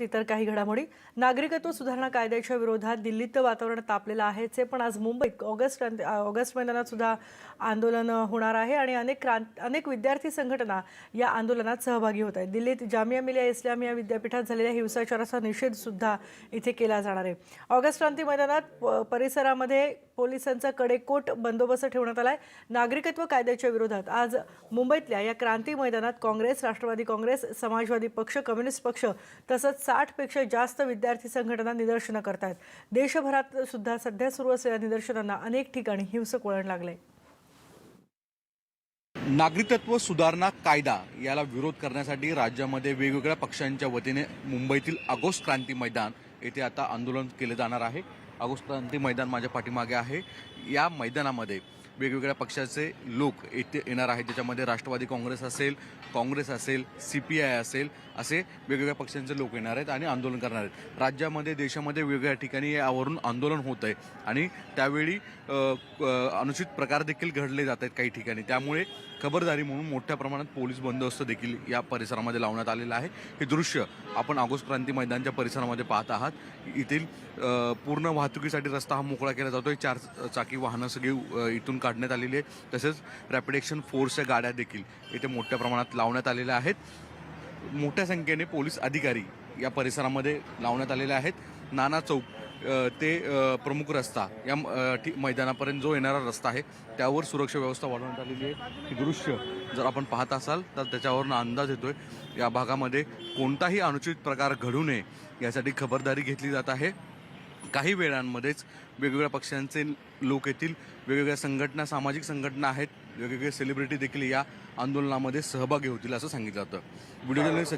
इतर काही घडामोडी. नागरिकत्व सुधारणा कायद्याच्या विरोधात दिल्लीत वातावरण तापलेलं आहेच आहे पण आज मुंबईत ऑगस्ट ऑगस्ट मैदानात सुद्धा आंदोलन होणार आहे आणि अनेक क्रांत अनेक विद्यार्थी संघटना या आंदोलनात सहभागी होत आहेत. दिल्लीत जामिया मिलिया इस्लामिया विद्यापीठात झालेल्या हिंसाचाराचा निषेध सुद्धा इथे केला जाणार आहे. ऑगस्ट क्रांती मैदानात प- परिसरामध्ये पोलिसांचा कडेकोट बंदोबस्त ठेवण्यात आला आहे नागरिकत्व कायद्याच्या विरोधात आज मुंबईतल्या या क्रांती मैदानात काँग्रेस राष्ट्रवादी काँग्रेस समाजवादी पक्ष कम्युनिस्ट पक्ष तसंच साठपेक्षा जास्त विद्यार्थी संघटना निदर्शनं करतायत. देशभरात सुद्धा सध्या सुरू असलेल्या निदर्शनांना अनेक ठिकाणी हिंसक वळण लागलंय. नागरिकत्व सुधारणा कायदा याला विरोध करण्यासाठी राज्यामध्ये वेगवेगळ्या पक्षांच्या वतीने मुंबईतील आगोस्ट क्रांती मैदान येथे आता आंदोलन केले जाणार आहे. आगोस्ट क्रांती मैदान माझ्या पाठीमागे आहे. या मैदानामध्ये वेगवेगळ्या पक्षाचे लोक येथे येणार आहेत. ज्याच्यामध्ये राष्ट्रवादी काँग्रेस असेल काँग्रेस असेल सी पी आय असेल असे वेगवेगळ्या पक्षांचे लोक येणार आहेत आणि आंदोलन करणार आहेत. राज्यामध्ये देशामध्ये वेगवेगळ्या ठिकाणी यावरून आंदोलन होत आहे. आणि त्यावेळी अनुचित प्रकार देखील घडले जात आहेत काही ठिकाणी. त्यामुळे खबरदारी म्हणून मोठ्या प्रमाणात पोलीस बंदोबस्त देखील या परिसरामध्ये लावण्यात आलेला आहे. हे दृश्य आपण ऑगस्ट क्रांती मैदानच्या परिसरामध्ये पाहत आहात. येथील पूर्ण वाहतुकीसाठी रस्ता हा मोकळा केला जातोय. चार चाकी वाहनं सगळी इथून का काढण्यात आलेली आहे. तसेच रॅपिड ॲक्शन फोर्सच्या गाड्या देखील इथे मोठ्या प्रमाणात लावण्यात आलेल्या आहेत. मोठ्या संख्येने पोलीस अधिकारी या परिसरामध्ये लावण्यात आलेले आहेत. नाना चौक ते प्रमुख रस्ता या म- मैदानापर्यंत जो येणारा रस्ता आहे त्यावर सुरक्षा व्यवस्था वाढवण्यात आलेली आहे. दृश्य जर आपण पाहत असाल तर त्याच्यावरून अंदाज येतोय या भागामध्ये कोणताही अनुचित प्रकार घडू नये यासाठी खबरदारी घेतली जात आहे. काही वेळांमध्येच वेगवेगळ्या पक्षांचे लोक येतील वेगवेगळ्या संघटना सामाजिक संघटना आहेत वेगवेगळे सेलिब्रिटी देखील या आंदोलनामध्ये सहभागी होतील असं सांगितलं जातं. व्हिडिओ सचिन